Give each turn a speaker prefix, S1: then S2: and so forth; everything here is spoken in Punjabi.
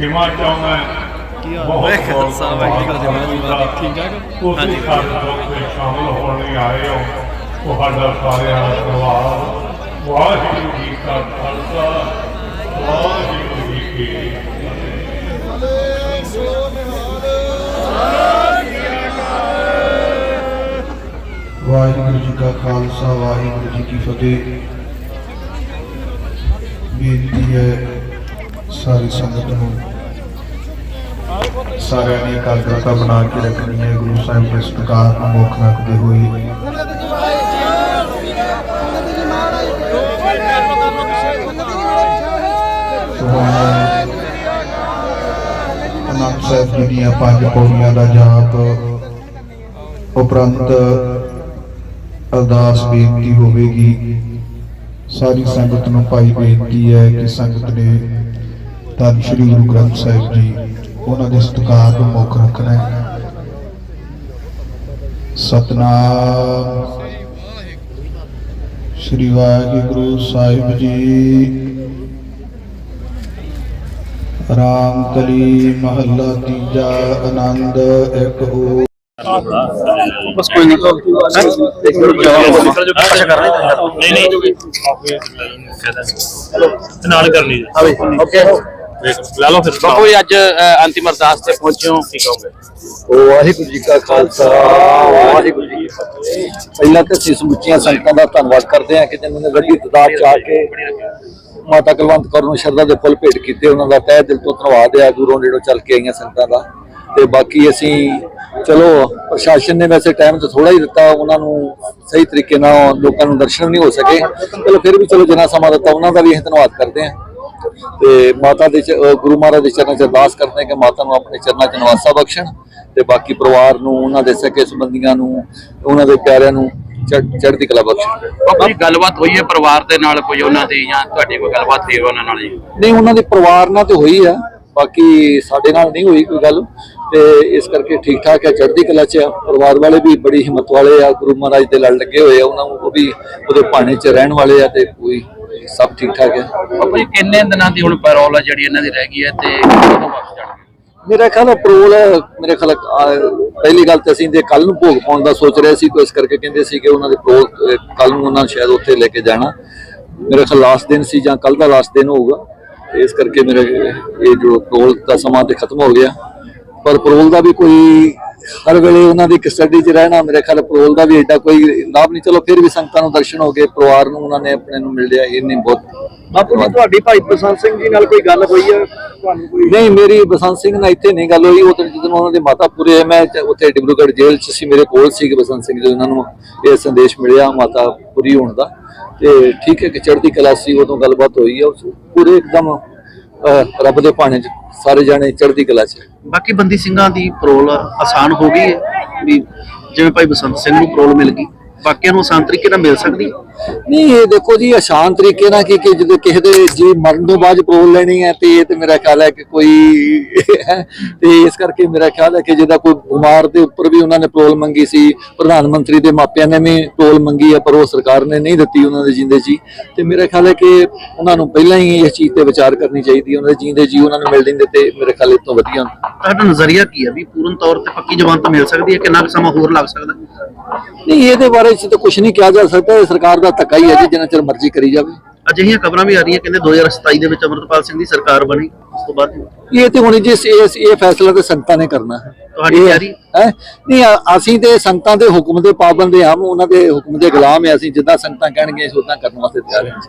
S1: ਖਿਮਾ ਚਾਹੁੰਦਾ
S2: ਕੀ ਹਾਲ
S1: ਬਹੁਤ
S2: ਹੈ
S1: ਬਹੁਤ
S2: ਸਾਹਿਬ ਵਾਹਿਗੁਰੂ ਜੀ ਮਹਾਰਾਜ ਠੀਕ ਠਾਕ
S1: ਤੁਸੀਂ
S2: ਹਾਂਜੀ।
S1: ਸ਼ਾਮਲ ਹੋਣ ਲਈ ਆਏ ਹੋ। ਤੁਹਾਡਾ ਸਾਰਿਆਂ ਦਾ ਧੰਨਵਾਦ ਵਾਹਿਗੁਰੂ ਜੀ ਕਾ ਖਾਲਸਾ। ਵਾਹਿਗੁਰੂ ਜੀ ਕੀ ਫਤਿਹ।
S3: ਵਾਹਿਗੁਰੂ ਜੀ ਕਾ ਖਾਲਸਾ ਵਾਹਿਗੁਰੂ ਜੀ ਕੀ ਫਤਿਹ। ਬੇਨਤੀ ਹੈ ਸਾਰੀ ਸੰਗਤ ਨੂੰ। ਸਾਰਿਆਂ ਨੇ ਇਕਾਗਰਤਾ ਬਣਾ ਕੇ ਰੱਖਣੀ ਹੈ। ਗੁਰੂ ਸਾਹਿਬ ਦੇ ਸਤਿਕਾਰ ਨੂੰ ਮੁੱਖ ਰੱਖਦੇ ਹੋਏ। ਅਨੰਦ ਸਾਹਿਬ ਜੀ ਦੀਆਂ ਪੰਜ ਪੌੜੀਆਂ ਦਾ ਜਾਪ ਉਪਰੰਤ ਅਰਦਾਸ ਬੇਨਤੀ ਹੋਵੇਗੀ। ਸਾਰੀ ਸੰਗਤ ਨੂੰ ਭਾਈ ਬੇਨਤੀ ਹੈ ਕਿ ਸੰਗਤ ਨੇ ਧੰਨ ਸ਼੍ਰੀ ਗੁਰੂ ਗ੍ਰੰਥ ਸਾਹਿਬ ਜੀ ਉਹਨਾਂ ਦੇ ਸਤਿਕਾਰ ਨੂੰ ਮੁੱਖ ਰੱਖਣਾ ਹੈ। ਸਤਨਾਮ ਸ਼੍ਰੀ ਵਾਹਿਗੁਰੂ ਸਾਹਿਬ ਜੀ। ਰਾਮ ਕਲੀ ਮਹੱਲਾ ਤੀਜਾ ਆਨੰਦ ਇੱਕ ਹੋ
S2: ਬਸ ਕੋਈ ਨਹੀਂ।
S4: ਨਹੀਂ ਨਹੀਂ। ਨਾਲ ਕਰਨੀ ਜੀ
S2: ਓਕੇ
S4: ਲੈ ਲਓ ਫਿਰ
S2: ਬਾਪੂ ਜੀ ਅੱਜ ਅ, ਅੰਤਿਮ ਅਰਦਾਸ ਤੇ ਪਹੁੰਚੇ ਹੋ।
S4: ਕੀ ਕਹੋਗੇ?
S5: ਵਾਹਿਗੁਰੂ ਜੀ ਕਾ ਖਾਲਸਾ ਵਾਹਿਗੁਰੂ ਜੀ ਕੀ ਫਤਿਹ। ਪਹਿਲਾਂ ਤਾਂ ਅਸੀਂ ਸਮੁੱਚੀਆਂ ਸੰਗਤਾਂ ਦਾ ਧੰਨਵਾਦ ਕਰਦੇ ਹਾਂ ਕਿ ਜਿਨ੍ਹਾਂ ਨੇ ਵੱਡੀ ਤਦਾਦ ਚ ਆ ਕੇ ਮਾਤਾ ਕੁਲਵੰਤ ਕੌਰ ਨੂੰ ਸ਼ਰਧਾ ਦੇ ਫੁੱਲ ਭੇਟ ਕੀਤੇ। ਉਹਨਾਂ ਦਾ ਤਹਿ ਦਿਲ ਤੋਂ ਧੰਨਵਾਦ ਹੈ ਦੂਰੋਂ ਨੇੜੋਂ ਚੱਲ ਕੇ ਆਈਆਂ ਸੰਗਤਾਂ ਦਾ। ਤੇ ਬਾਕੀ ਅਸੀਂ ਚਲੋ ਪ੍ਰਸ਼ਾਸਨ ਨੇ ਵੈਸੇ ਟਾਈਮ ਤਾਂ ਥੋੜਾ ਹੀ ਦਿੱਤਾ ਉਹਨਾਂ ਨੂੰ ਸਹੀ ਤਰੀਕੇ ਨਾਲ ਲੋਕਾਂ ਨੂੰ ਦਰਸ਼ਨ ਨਹੀਂ ਹੋ ਸਕੇ। ਚਲੋ ਫਿਰ ਵੀ ਚਲੋ ਜਿੰਨਾ ਸਮਾਂ ਦਿੱਤਾ ਉਹਨਾਂ ਦਾ ਵੀ ਅਸੀਂ ਧੰਨਵਾਦ ਕਰਦੇ ਹਾਂ। ਤੇ ਮਾਤਾ ਦੇ ਗੁਰੂ ਮਹਾਰਾਜ ਦੇ ਚਰਨਾਂ 'ਚ ਅਰਦਾਸ ਕਰਦੇ ਕਿ ਮਾਤਾ ਨੂੰ ਆਪਣੇ ਚਰਨਾਂ 'ਚ ਨਿਵਾਸਾ ਬਖਸ਼ਣ ਤੇ ਬਾਕੀ ਪਰਿਵਾਰ ਨੂੰ ਉਹਨਾਂ ਦੇ ਸਕੇ ਸੰਬੰਧੀਆਂ ਨੂੰ ਉਹਨਾਂ ਦੇ ਪਿਆਰਿਆਂ ਨੂੰ ਚੜ੍ਹ- ਚੜ੍ਹਦੀ ਕਲਾ ਬਖਸ਼ਣ।
S2: ਜੀ ਗੱਲਬਾਤ ਹੋਈ ਹੈ ਪਰਿਵਾਰ ਦੇ ਨਾਲ ਕੋਈ ਉਹਨਾਂ ਦੀ ਜਾਂ ਤੁਹਾਡੀ ਕੋਈ ਗੱਲਬਾਤ ਹੋਈ ਉਹਨਾਂ ਨਾਲ
S5: ਨਹੀਂ ਉਹਨਾਂ ਦੇ ਪਰਿਵਾਰ ਨਾਲ ਤੇ ਹੋਈ ਆ ਬਾਕੀ ਸਾਡੇ ਨਾਲ ਨਹੀਂ ਹੋਈ ਕੋਈ ਗੱਲ ਤੇ ਇਸ ਕਰਕੇ ਠੀਕ ਠਾਕ ਹੈ ਚੜ੍ਹਦੀ ਕਲਾ 'ਚ ਪਰਿਵਾਰ ਵਾਲੇ ਵੀ ਬੜੀ ਹਿੰਮਤ ਵਾਲੇ ਆ ਗੁਰੂ ਮਹਾਰਾਜ ਦੇ ਲੜ ਲੱਗੇ ਹੋਏ ਆ ਉਹਨਾਂ ਨੂੰ ਉਹ ਵੀ ਉਹਦੇ ਭਾਣੇ 'ਚ ਰਹਿਣ ਵਾਲੇ ਆ ਤੇ ਕੋਈ ਸਭ ਠੀਕ ਠਾਕ ਹੈ।
S2: ਬਾਪੂ ਜੀ ਕਿੰਨੇ ਦਿਨਾਂ ਦੀ ਹੁਣ ਪੈਰੋਲ ਹੈ ਜਿਹੜੀ ਇਹਨਾਂ ਦੀ ਰਹਿ ਗਈ ਹੈ ਤੇ ਕਦੋਂ ਵਾਪਸ ਜਾਣਗੇ?
S5: ਮੇਰਾ ਖਿਆਲ ਹੈ ਪਰੋਲ ਮੇਰੇ ਖਿਆਲ ਪਹਿਲੀ ਗੱਲ ਤੇ ਅਸੀਂ ਦੇ ਕੱਲ ਨੂੰ ਭੋਗ ਪਾਉਣ ਦਾ ਸੋਚ ਰਹੇ ਸੀ ਕੋਈ ਇਸ ਕਰਕੇ ਕਹਿੰਦੇ ਸੀ ਕਿ ਉਹਨਾਂ ਦੇ ਪਰੋਲ ਕੱਲ ਨੂੰ ਉਹਨਾਂ ਸ਼ਾਇਦ ਉੱਥੇ ਲੈ ਕੇ ਜਾਣਾ। ਮੇਰਾ ਖਿਆਲ ਲਾਸਟ ਦਿਨ ਸੀ ਜਾਂ ਕੱਲ ਦਾ ਲਾਸਟ ਦਿਨ ਹੋਊਗਾ। ਇਸ ਕਰਕੇ ਮੇਰੇ ਇਹ ਜੋ ਪਰੋਲ ਦਾ ਸਮਾਂ ਤੇ ਖਤਮ ਹੋ ਗਿਆ। ਪਰ ਪਰੋਲ ਦਾ ਵੀ ਕੋਈ ਹਰ ਵੇਲੇ ਉਹਨਾਂ ਦੀ ਕਸਟਡੀ 'ਚ ਰਹਿਣਾ ਮੇਰੇ ਖਿਆਲ ਪਰੋਲ ਦਾ ਵੀ ਐਡਾ ਕੋਈ ਲਾਭ ਨਹੀਂ। ਚਲੋ ਫਿਰ ਵੀ ਸੰਗਤਾਂ ਨੂੰ ਦਰਸ਼ਨ ਹੋ ਗਏ ਪਰਿਵਾਰ ਨੂੰ ਉਹਨਾਂ ਨੇ ਆਪਣੇ ਨੂੰ ਮਿਲ ਲਿਆ ਇਹ ਨਹੀਂ ਬਹੁਤ
S6: ਬਾਪੂ ਜੀ ਤੁਹਾਡੀ ਭਾਈ ਬਸੰਤ ਸਿੰਘ ਜੀ ਨਾਲ ਕੋਈ ਗੱਲ ਹੋਈ ਹੈ? ਤੁਹਾਨੂੰ ਕੋਈ
S5: ਨਹੀਂ ਮੇਰੀ ਬਸੰਤ ਸਿੰਘ ਨਾਲ ਇੱਥੇ ਨਹੀਂ ਗੱਲ ਹੋਈ। ਉਹ ਤਾਂ ਜਦੋਂ ਉਹਨਾਂ ਦੇ ਮਾਤਾ ਪੂਰੇ ਮੈਂ ਉੱਥੇ ਡਿਬਰੂਗੜ੍ਹ ਜੇਲ੍ਹ 'ਚ ਸੀ। ਮੇਰੇ ਕੋਲ ਸੀ ਬਸੰਤ ਸਿੰਘ ਜੀ ਉਹਨਾਂ ਨੂੰ ਇਹ ਸੰਦੇਸ਼ ਮਿਲਿਆ ਮਾਤਾ ਪੂਰੀ ਹੋਣ ਦਾ। ਤੇ ਠੀਕ ਹੈ ਕਿ ਚੜ੍ਹਦੀ ਕਲਾ ਸੀ ਉਦੋਂ ਗੱਲਬਾਤ ਹੋਈ ਹੈ। ਪੂਰੇ ਇੱਕਦਮ ਰੱਬ ਦੇ ਭਾਣੇ 'ਚ ਸਾਰੇ ਜਾਣੇ ਚੜ੍ਹਦੀ ਕਲਾ 'ਚ।
S6: ਬਾਕੀ ਬੰਦੀ ਸਿੰਘਾਂ ਦੀ ਪਰੋਲ ਆਸਾਨ ਹੋ ਗਈ ਹੈ ਵੀ ਜਿਵੇਂ ਭਾਈ ਬਸੰਤ ਸਿੰਘ ਨੂੰ ਪਰੋਲ ਮਿਲ ਗਈ। ਬਾਕੀਆਂ ਨੂੰ ਆਸਾਨ ਤਰੀਕੇ ਨਾਲ ਮਿਲ ਸਕਦੀ? ਹੈ
S5: ਨਹੀਂ ਇਹ ਦੇਖੋ ਜੀ ਆਸਾਨ ਤਰੀਕੇ ਨਾਲ ਕਿ ਕਿ ਜਦੋਂ ਕਿਸੇ ਦੇ ਜੀ ਮਰਨ ਤੋਂ ਬਾਅਦ ਪ੍ਰੋਲ ਲੈਣੀ ਹੈ ਤੇ ਇਹ ਤੇ ਮੇਰਾ ਖਿਆਲ ਹੈ ਕਿ ਕੋਈ ਤੇ ਇਸ ਕਰਕੇ ਮੇਰਾ ਖਿਆਲ ਹੈ ਕਿ ਜਿਹਦਾ ਕੋਈ ਬਿਮਾਰ ਦੇ ਉੱਪਰ ਵੀ ਉਹਨਾਂ ਨੇ ਪ੍ਰੋਲ ਮੰਗੀ ਸੀ ਪ੍ਰਧਾਨ ਮੰਤਰੀ ਦੇ ਮਾਪਿਆਂ ਨੇ ਵੀ ਪ੍ਰੋਲ ਮੰਗੀ ਹੈ ਪਰ ਉਹ ਸਰਕਾਰ ਨੇ ਨਹੀਂ ਦਿੱਤੀ ਉਹਨਾਂ ਦੇ ਜਿੰਦੇ ਜੀ। ਤੇ ਮੇਰਾ ਖਿਆਲ ਹੈ ਕਿ ਉਹਨਾਂ ਨੂੰ ਪਹਿਲਾਂ ਹੀ ਇਸ ਚੀਜ਼ ਤੇ ਵਿਚਾਰ ਕਰਨੀ ਚਾਹੀਦੀ ਹੈ ਉਹਨਾਂ ਦੇ ਜਿੰਦੇ ਜੀ ਉਹਨਾਂ ਨੂੰ ਮਿਲ ਲੈਂਦੇ ਤੇ ਮੇਰੇ ਖਿਆਲ ਤੋਂ ਵਧੀਆ
S6: ਤੁਹਾਡਾ ਨਜ਼ਰੀਆ ਕੀ ਹੈ ਵੀ ਪੂਰਨ ਤੌਰ ਤੇ ਪੱਕੀ ਜ਼ਬਾਨ ਤਾਂ ਮਿਲ ਸਕਦੀ ਹੈ ਕਿੰਨਾ ਕੁ ਸਮਾਂ ਹੋਰ ਲੱਗ ਸਕਦਾ?
S5: ਨਹੀਂ ਇਹਦੇ ਬਾਰੇ ਚ ਤਾਂ ਕੁਝ ਨਹੀਂ ਕਿਹਾ ਜਾ ਸਕਦਾ ਇਹ ਸਰਕਾਰ ਦਾ ਧੱਕਾ ਹੀ ਹੈ ਜੀ ਜਿੰਨਾ ਚਿਰ ਮਰਜ਼ੀ ਕਰੀ ਜਾਵੇ
S6: ਅਜਿਹੀਆਂ ਖਬਰਾਂ ਵੀ ਆ ਰਹੀਆਂ ਕਹਿੰਦੇ 2027 ਦੇ ਵਿੱਚ ਅਮਰਤਪਾਲ ਸਿੰਘ ਦੀ ਸਰਕਾਰ ਬਣੀ ਉਸ ਤੋਂ ਬਾਅਦ
S5: ਇਹ ਤੇ ਹੁਣ ਜੀ ਇਸ ਇਹ ਫੈਸਲਾ ਤੇ ਸੰਗਤਾਂ ਨੇ ਕਰਨਾ ਹੈ
S6: ਤੁਹਾਡੀ ਤਿਆਰੀ?
S5: ਹੈਂ? ਨਹੀਂ ਅਸੀਂ ਤੇ ਸੰਗਤਾਂ ਦੇ ਹੁਕਮ ਦੇ ਪਾਬੰਦ ਹਾਂ ਉਹਨਾਂ ਦੇ ਹੁਕਮ ਦੇ ਗੁਲਾਮ ਹਾਂ ਅਸੀਂ ਜਿੱਦਾਂ ਸੰਗਤਾਂ ਕਹਿਣਗੇ ਉਦਾਂ ਕਰਨ ਵਾਸਤੇ ਤਿਆਰ ਹਾਂ